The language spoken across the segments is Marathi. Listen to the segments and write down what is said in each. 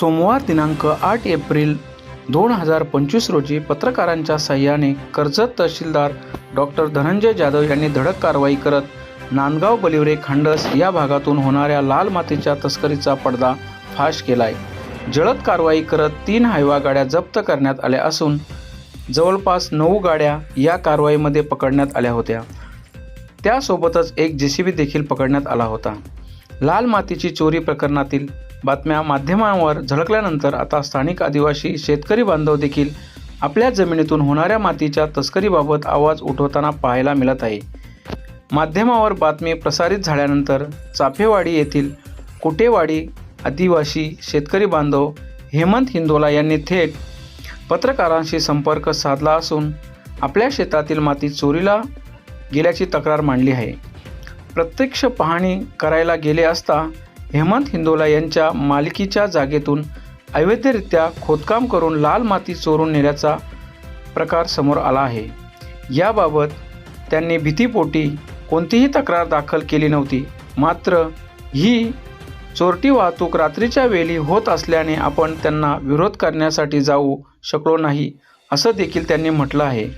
सोमवार दिनांक आठ एप्रिल दोन हजार पंचवीस रोजी पत्रकारांच्या सहाय्याने कर्जत तहसीलदार डॉक्टर धनंजय जाधव यांनी धडक कारवाई करत नांदगाव बलिवरे खांडस या भागातून होणाऱ्या लाल मातीच्या तस्करीचा पडदा फाश केलाय. जलद कारवाई करत तीन हायवा गाड्या जप्त करण्यात आल्या असून जवळपास नऊ गाड्या या कारवाईमध्ये पकडण्यात आल्या होत्या. त्यासोबतच एक जे सी बी देखील पकडण्यात आला होता. लाल मातीची चोरी प्रकरणातील बातम्या माध्यमांवर झळकल्यानंतर आता स्थानिक आदिवासी शेतकरी बांधव देखील आपल्या जमिनीतून होणाऱ्या मातीच्या तस्करीबाबत आवाज उठवताना पाहायला मिळत आहे. माध्यमावर बातमी प्रसारित झाल्यानंतर चाफेवाडी येथील कुटेवाडी आदिवासी शेतकरी बांधव हेमंत हिंदोला यांनी थेट पत्रकारांशी संपर्क साधला असून आपल्या शेतातील माती चोरीला गेल्याची तक्रार मांडली आहे. प्रत्यक्ष पाहणी करायला गेले असता हेमंत हिंदोला यांच्या मालकीच्या जागेतून अवैधरित्या खोदकाम करून लाल माती चोरून नेल्याचा प्रकार समोर आला आहे. याबाबत त्यांनी भीतीपोटी कोणतीही तक्रार दाखल केली नव्हती. मात्र ही चोरटी वाहतूक रात्रीच्या वेळी होत असल्याने आपण त्यांना विरोध करण्यासाठी जाऊ शकलो नाही असं देखील त्यांनी म्हटलं आहे.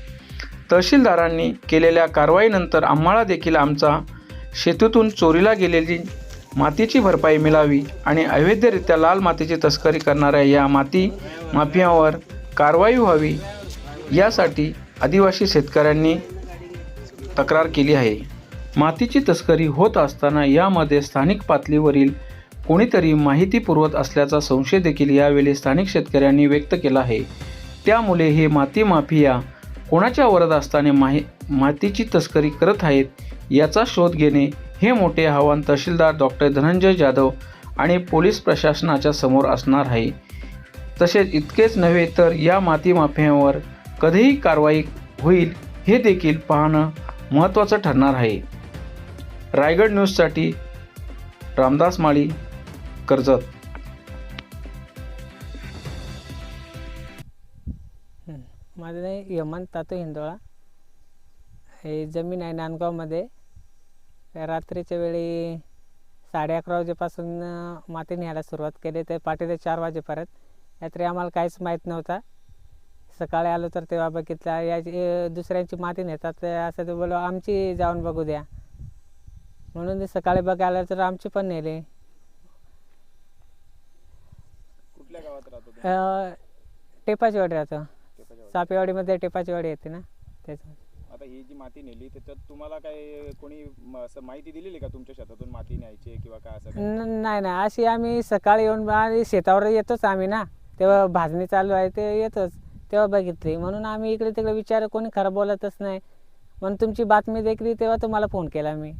तहसीलदारांनी केलेल्या कारवाईनंतर आम्हाला देखील आमचा शेतीतून चोरीला गेलेली मातीची भरपाई मिळावी आणि अवैधरित्या लाल मातीची तस्करी करणाऱ्या या माती माफियावर कारवाई व्हावी यासाठी आदिवासी शेतकऱ्यांनी तक्रार केली आहे. मातीची तस्करी होत असताना यामध्ये स्थानिक पातळीवरील कोणीतरी माहिती पुरवत असल्याचा संशय देखील यावेळी स्थानिक शेतकऱ्यांनी व्यक्त केला आहे. त्यामुळे हे माती माफिया कोणाच्या वरद असताना माहि मातीची तस्करी करत आहेत याचा शोध घेणे हे मोठे आव्हान तहसीलदार डॉक्टर धनंजय जाधव आणि पोलीस प्रशासनाच्या समोर असणार आहे. तसेच इतकेच नव्हे तर या माती माफियांवर कधीही कारवाई होईल हे देखील पाहणं महत्त्वाचं ठरणार आहे. रायगड न्यूजसाठी रामदास माळी कर्जत. माझं नाव यमन तातो हिंदोळा. हे जमीन आहे नांदगावमध्ये. रात्रीच्या वेळी साडे अकरा वाजेपासून माती न्यायला सुरुवात केली. ते पाटीले चार वाजेपर्यंत. रात्री आम्हाला काहीच माहीत नव्हता. सकाळी आलो तर तेव्हा बघितलं याची अं, दुसऱ्यांची माती नेतात ते असं ते बोलो आमची जाऊन बघू द्या. म्हणून ते सकाळी बघायला तर आमची पण नेली. कुठल्या गावात राहतो तुम्ही? अं, टेपाची वाडी राहतं. टेपाच्या वाडीत. चापेवाडीमध्ये टेपाची वाडी येते ना त्याच्यामध्ये. आता ही जी माती नेली त्याच्यात तुम्हाला काय कोणी म- असं माहिती दिलेली का तुमच्या शेतातून माती न्यायची किंवा काय असं? न- नाही नाही. अशी आम्ही सकाळी येऊन आणि शेतावर येतोच आम्ही ना. तेव्हा भाजणी चालू आहे ते येतोच. तेव्हा बघितली. म्हणून आम्ही इकडे तिकडे विचार कोणी खरं बोलतच नाही. म्हणून तुमची बातमी देखली तेव्हा तुम्हाला फोन केला मी.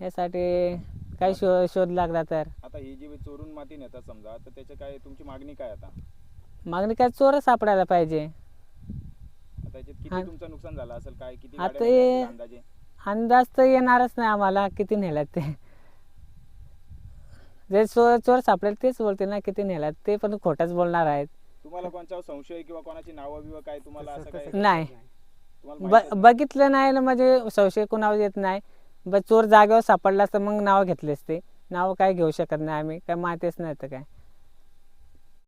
यासाठी काही शो शोध लागला तर. आता ही जी चोरून माती नेतात समजा तर त्याची काय तुमची मागणी काय आता? मागणी काय चोर सापडायला पाहिजे. किती. तुमचं नुकसान झालं असेल? काय किती आता गाड्या हे- नेल्या असतील अंदाजे? अंदाज तर येणारच नाही आम्हाला. किती नेल्यात ते? जे चोर चोर सापडेल तेच बोलतील ना किती नेल्यात. ते पण खोटंच बोलणार आहेत. तुम्हाला कोणत्यावर संशय किंवा कोणाची नावं बिवं काय तुम्हाला असं काय नाही. तुम्हाला ब माहिती आहे? बघितलं नाही ना म्हणजे संशय कुणावर येत नाही. ब चोर जागेवर सापडला तर मग नाव घेतलेच ते. नाव काय घेऊ शकत नाही आम्ही. काय माहितीच नाही तर काय.